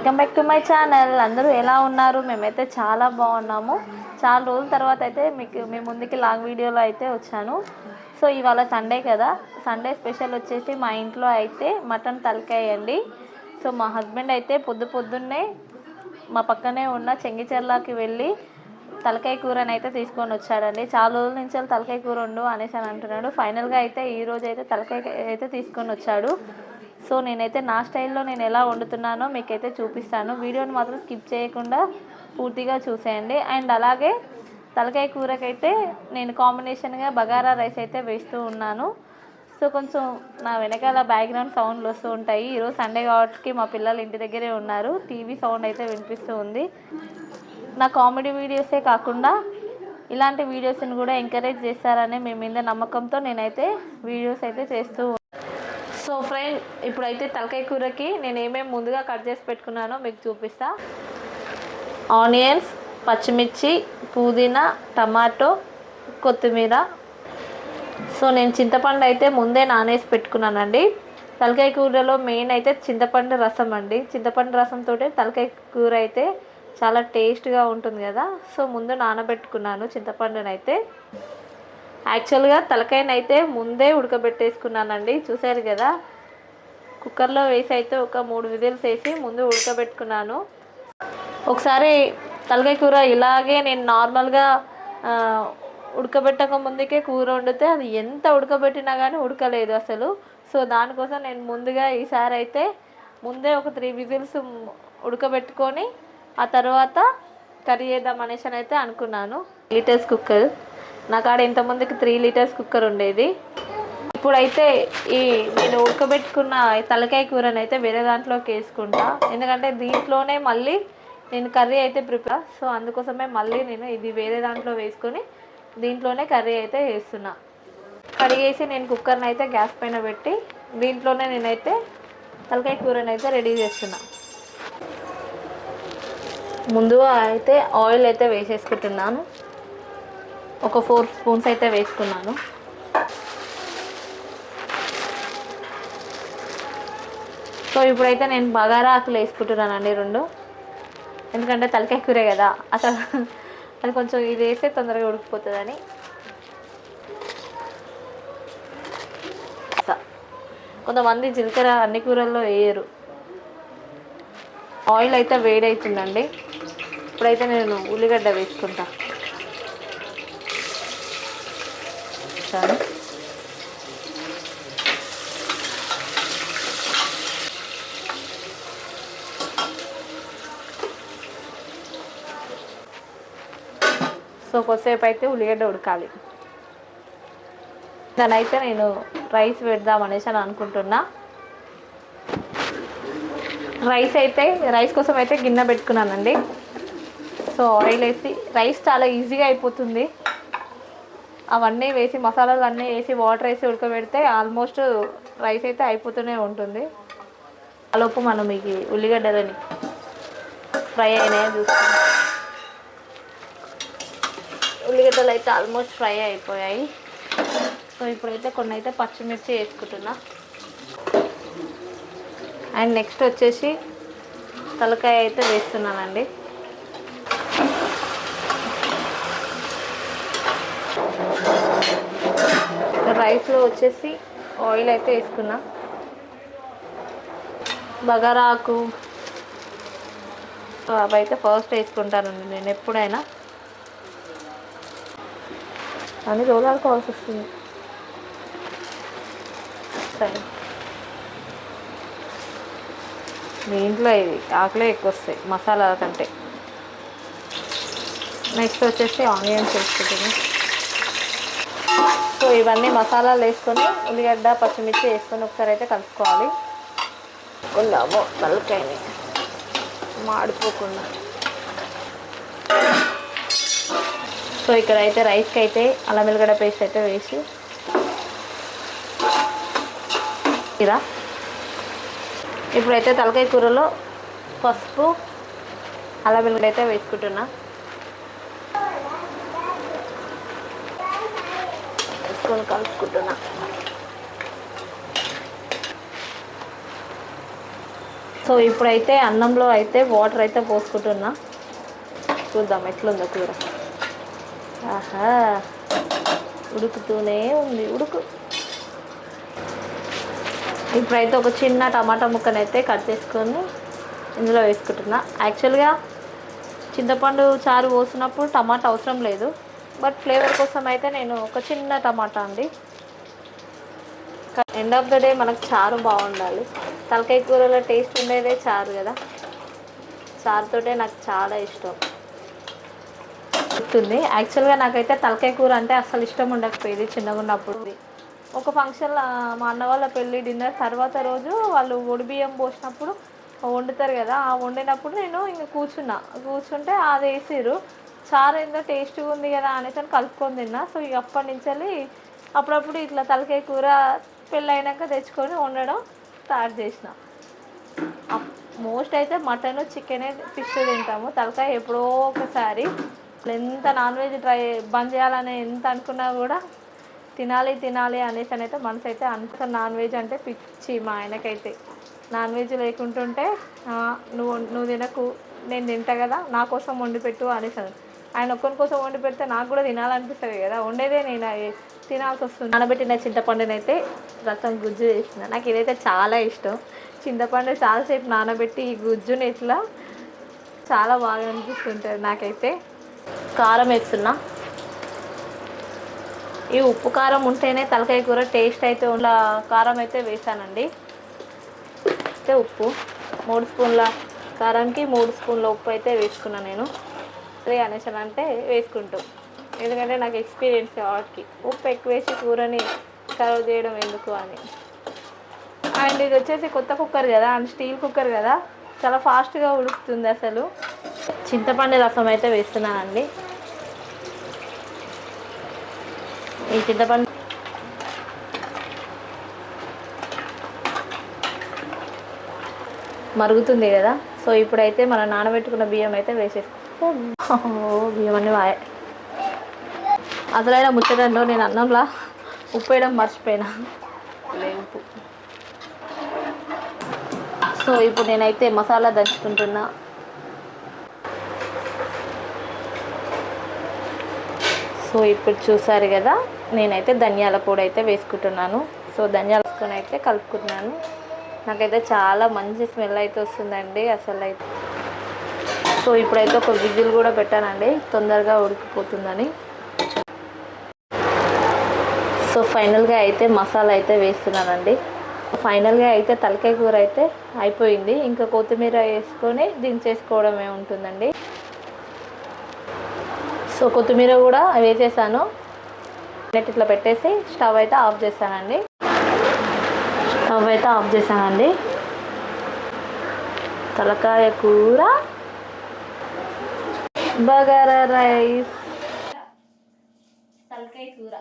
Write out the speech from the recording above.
Welcome back to my channel అందరూ ఎలా ఉన్నారు? మేమైతే చాలా బాగున్నాము. చాలా రోజుల తర్వాత అయితే మీకు మీ ముందుకి లాంగ్ వీడియోలో అయితే వచ్చాను. సో ఇవాళ సండే కదా. సండే స్పెషల్ వచ్చేసి మా ఇంట్లో అయితే మటన్ తలకాయ అండి. సో మా హస్బెండ్ అయితే పొద్దు పొద్దున్నే మా పక్కనే ఉన్న చెంగిచెర్లాకి వెళ్ళి తలకాయ కూరని అయితే తీసుకొని వచ్చాడండి. చాలా రోజుల నుంచి తలకాయ కూర ఉండు అనేసి అని అంటున్నాడు. ఫైనల్గా అయితే ఈ రోజు అయితే తలకాయ అయితే తీసుకొని వచ్చాడు. సో నేనైతే నా స్టైల్లో నేను ఎలా వండుతున్నానో మీకైతే చూపిస్తాను. వీడియోని మాత్రం స్కిప్ చేయకుండా పూర్తిగా చూసేయండి. అండ్ అలాగే తలకాయ కూరకైతే నేను కాంబినేషన్గా బగారా రైస్ అయితే వేస్తూ ఉన్నాను. సో కొంచెం నా వెనకాల బ్యాక్గ్రౌండ్ సౌండ్లు వస్తూ ఉంటాయి. ఈరోజు సండే కాబట్టి మా పిల్లలు ఇంటి దగ్గరే ఉన్నారు. టీవీ సౌండ్ అయితే వినిపిస్తూ ఉంది. నా కామెడీ వీడియోసే కాకుండా ఇలాంటి వీడియోస్ని కూడా ఎంకరేజ్ చేస్తారనే మీ మీద నమ్మకంతో నేనైతే వీడియోస్ అయితే చేస్తూ సో ఫ్రెండ్ ఇప్పుడైతే తలకాయ కూరకి నేను ఏమేమి ముందుగా కట్ చేసి పెట్టుకున్నానో మీకు చూపిస్తా. ఆనియన్స్ పచ్చిమిర్చి పుదీనా టమాటో కొత్తిమీర. సో నేను చింతపండు అయితే ముందే నానేసి పెట్టుకున్నానండి. తలకాయ కూరలో మెయిన్ అయితే చింతపండు రసం అండి. చింతపండు రసంతో తలకాయ కూర అయితే చాలా టేస్ట్గా ఉంటుంది కదా. సో ముందు నానబెట్టుకున్నాను చింతపండునైతే. యాక్చువల్గా తలకాయనైతే ముందే ఉడకబెట్టేసుకున్నానండి. చూశారు కదా? కుక్కర్లో వేసి అయితే ఒక మూడు విజిల్స్ వేసి ముందు ఉడకబెట్టుకున్నాను. ఒకసారి తలకాయ కూర ఇలాగే నేను నార్మల్గా ఉడకబెట్టక ముందుకే కూర వండితే అది ఎంత ఉడకబెట్టినా కానీ ఉడకలేదు అసలు. సో దానికోసం నేను ముందుగా ఈసారి అయితే ముందే ఒక త్రీ విజిల్స్ ఉడకబెట్టుకొని ఆ తర్వాత కర్రీ చేద్దాం అనేసి అని అయితే అనుకున్నాను. లీటర్స్ కుక్కర్ నా కాడ ఇంతమందికి త్రీ లీటర్స్ కుక్కర్ ఉండేది. ఇప్పుడైతే ఈ నేను ఉడకబెట్టుకున్న తలకాయ కూరని అయితే వేరే దాంట్లోకి వేసుకుంటా. ఎందుకంటే దీంట్లోనే మళ్ళీ నేను కర్రీ అయితే ప్రిపేర్ సో అందుకోసమే మళ్ళీ నేను ఇది వేరే దాంట్లో వేసుకొని దీంట్లోనే కర్రీ అయితే వేస్తున్నా కడిగేసి నేను కుక్కర్ని అయితే గ్యాస్ పైన పెట్టి దీంట్లోనే నేనైతే తలకాయ కూరని అయితే రెడీ చేస్తున్నా. ముందుగా అయితే ఆయిల్ అయితే వేసేసుకుంటున్నాను. ఒక ఫోర్ స్పూన్స్ అయితే వేసుకున్నాను. సో ఇప్పుడైతే నేను బగారా ఆకులు వేసుకుంటున్నానండి రెండు. ఎందుకంటే తలకాయ కూరే కదా. అసలు అది కొంచెం ఇది వేస్తే తొందరగా ఉడికిపోతుందని. కొంతమంది జీలకర్ర అన్ని కూరల్లో వేయరు. ఆయిల్ అయితే వేడవుతుందండి ఇప్పుడైతే నేను ఉల్లిగడ్డ వేసుకుంటా. చాలు సో కొద్దిసేపు అయితే ఉల్లిగడ్డ ఉడకాలి. దాని అయితే నేను రైస్ పెడదాం అనేసి అని అనుకుంటున్నా. రైస్ అయితే రైస్ కోసం అయితే గిన్నె పెట్టుకున్నానండి. సో ఆయిల్ వేసి రైస్ చాలా ఈజీగా అయిపోతుంది. అవన్నీ వేసి మసాలాలు అన్నీ వేసి వాటర్ వేసి ఉడకబెడితే ఆల్మోస్ట్ రైస్ అయితే అయిపోతూనే ఉంటుంది. ఆలోపు మనం మీకు ఉల్లిగడ్డలని ఫ్రై అయినాయో చూసుకుంటాం ఉల్లిగడ్డలు అయితే ఆల్మోస్ట్ ఫ్రై అయిపోయాయి. సో ఇప్పుడైతే కొన్ని అయితే పచ్చిమిర్చి వేసుకుంటున్నా. అండ్ నెక్స్ట్ వచ్చేసి తలకాయ అయితే వేస్తున్నానండి. రైస్లో వచ్చేసి ఆయిల్ అయితే వేసుకున్నా. బగారాకు అవి అయితే ఫస్ట్ వేసుకుంటానండి నేను ఎప్పుడైనా. అన్ని రోజులుకోవాల్సి వస్తుంది. సరే. దీంట్లో ఇది ఆకులే ఎక్కువ వస్తాయి మసాలా కంటే. నెక్స్ట్ వచ్చేసి ఆనియన్స్ వేసుకుంటున్నాను సో ఇవన్నీ మసాలాలు వేసుకొని ఉల్లిగడ్డ పచ్చిమిర్చి వేసుకొని ఒకసారి అయితే కలుపుకోవాలి. కొందాము తలకాయని మాడిపోకుండా. సో ఇక్కడ అయితే రైస్కి అయితే అల్లం వెల్లిగడ్డ పేస్ట్ అయితే వేసి ఇలా ఇప్పుడైతే తలకాయ కూరలో పసుపు అల్లం వెల్లిగడ్డ అయితే వేసుకుంటున్నా. వేసుకొని కలుపుకుంటున్నా సో ఇప్పుడైతే అన్నంలో అయితే వాటర్ అయితే పోసుకుంటున్నా. చూద్దాం ఎట్లుందో కూర. ఆహా ఉడుకుతూనే ఉంది ఉడుకు. ఇప్పుడైతే ఒక చిన్న టమాటా ముక్కనైతే కట్ చేసుకొని ఇందులో వేసుకుంటున్నా. యాక్చువల్గా చింతపండు చారు పోసినప్పుడు టమాటా అవసరం లేదు. బట్ ఫ్లేవర్ కోసం అయితే నేను ఒక చిన్న టమాటా అండి. ఎండ్ ఆఫ్ ద డే మనకు చారు బాగుండాలి. తలకాయ కూరలో టేస్ట్ ఉండేదే చారు కదా. చారుతోటే నాకు చాలా ఇష్టం. గుర్తుంది. యాక్చువల్గా నాకైతే తలకాయ కూర అంటే అసలు ఇష్టం ఉండకపోయేది చిన్నగా ఉన్నప్పుడు. ఒక ఫంక్షన్లో మా అన్న వాళ్ళ పెళ్ళి డిన్నర్ తర్వాత రోజు వాళ్ళు ఒడి బియ్యం పోసినప్పుడు వండుతారు కదా ఆ వండినప్పుడు నేను ఇంక కూర్చున్నా. కూర్చుంటే అది వేసిర్రు. చారు ఏందో టేస్ట్గా ఉంది కదా అనేసి అని కలుపుకొని తిన్నా. సో ఇక అప్పటి నుంచి అప్పుడప్పుడు ఇట్లా తలకాయ కూర పెళ్ళైనాక తెచ్చుకొని వండడం స్టార్ట్ చేసిన. మోస్ట్ అయితే మటన్ చికెన్ ఫిష్ తింటాము. తలకాయ ఎప్పుడో ఒకసారి. ఎంత నాన్ వెజ్ ట్రై బంద్ చేయాలని ఎంత అనుకున్నా కూడా తినాలి తినాలి అనేసి అని అయితే మనసు అయితే అంత నాన్ వెజ్ అంటే పిచ్చి మా ఆయనకైతే. నాన్ వెజ్ లేకుంటుంటే నువ్వు నువ్వు తినకు నేను తింటా కదా నా కోసం వండి పెట్టు అనేసి ఆయన ఒక్కని కోసం వండి పెడితే నాకు కూడా తినాలనిపిస్తుంది కదా. వండేదే నేను అది తినాల్సి వస్తుంది. నానబెట్టిన చింతపండుని అయితే రసం గుజ్జు చేసిన. నాకు ఇదైతే చాలా ఇష్టం. చింతపండు చాలాసేపు నానబెట్టి ఈ గుజ్జుని ఇట్లా చాలా బాగా అనిపిస్తుంటుంది నాకైతే. కారం వేస్తున్నా. ఈ ఉప్పు కారం ఉంటేనే తలకాయ కూర టేస్ట్ అయితే ఉన్న కారం అయితే వేసానండి. అయితే ఉప్పు మూడు స్పూన్ల కారానికి మూడు స్పూన్ల ఉప్పు అయితే వేసుకున్నాను నేను. అదే అనేసి అంటే వేసుకుంటాం. ఎందుకంటే నాకు ఎక్స్పీరియన్స్ వాటికి ఉప్పు ఎక్కువ వేసి కూరని సర్వ్ చేయడం ఎందుకు అని. అండ్ ఇది వచ్చేసి కొత్త కుక్కర్ కదా అండ్ స్టీల్ కుక్కర్ కదా. చాలా ఫాస్ట్గా ఉడుకుతుంది అసలు. చింతపండు రసం అయితే వేస్తున్నానండి. ఈ చింతపండు మరుగుతుంది కదా. సో ఇప్పుడైతే మనం నానబెట్టుకున్న బియ్యం అయితే వేసేసుకో బియ్యం అన్నీ వాయ అసలైన ముచ్చటంలో నేను అన్నంలా ఉప్పు వేయడం మర్చిపోయినా. ఉప్పు సో ఇప్పుడు నేనైతే మసాలా దంచుకుంటున్నా. సో ఇప్పుడు చూసారు కదా నేనైతే ధనియాల పొడి అయితే వేసుకుంటున్నాను. సో ధనియాల వేసుకొని అయితే కలుపుకుంటున్నాను నాకైతే చాలా మంచి స్మెల్ అయితే వస్తుందండి అసలు అయితే సో ఇప్పుడైతే ఒక విజిల్ కూడా పెట్టానండి. తొందరగా ఉడికిపోతుందని. సో ఫైనల్గా అయితే మసాలా అయితే వేస్తున్నానండి. ఫైనల్గా అయితే తలకాయ కూర అయితే అయిపోయింది. ఇంకా కొత్తిమీర వేసుకొని దించేసుకోవడమే ఉంటుందండి సో కొత్తిమీర కూడా వేసేసాను. నెట్ ఇట్లా పెట్టేసి స్టవ్ అయితే ఆఫ్ చేశానండి స్టవ్ అయితే ఆఫ్ చేశానండి. తలకాయ కూర బగారా రైస్. తలకాయ కూర.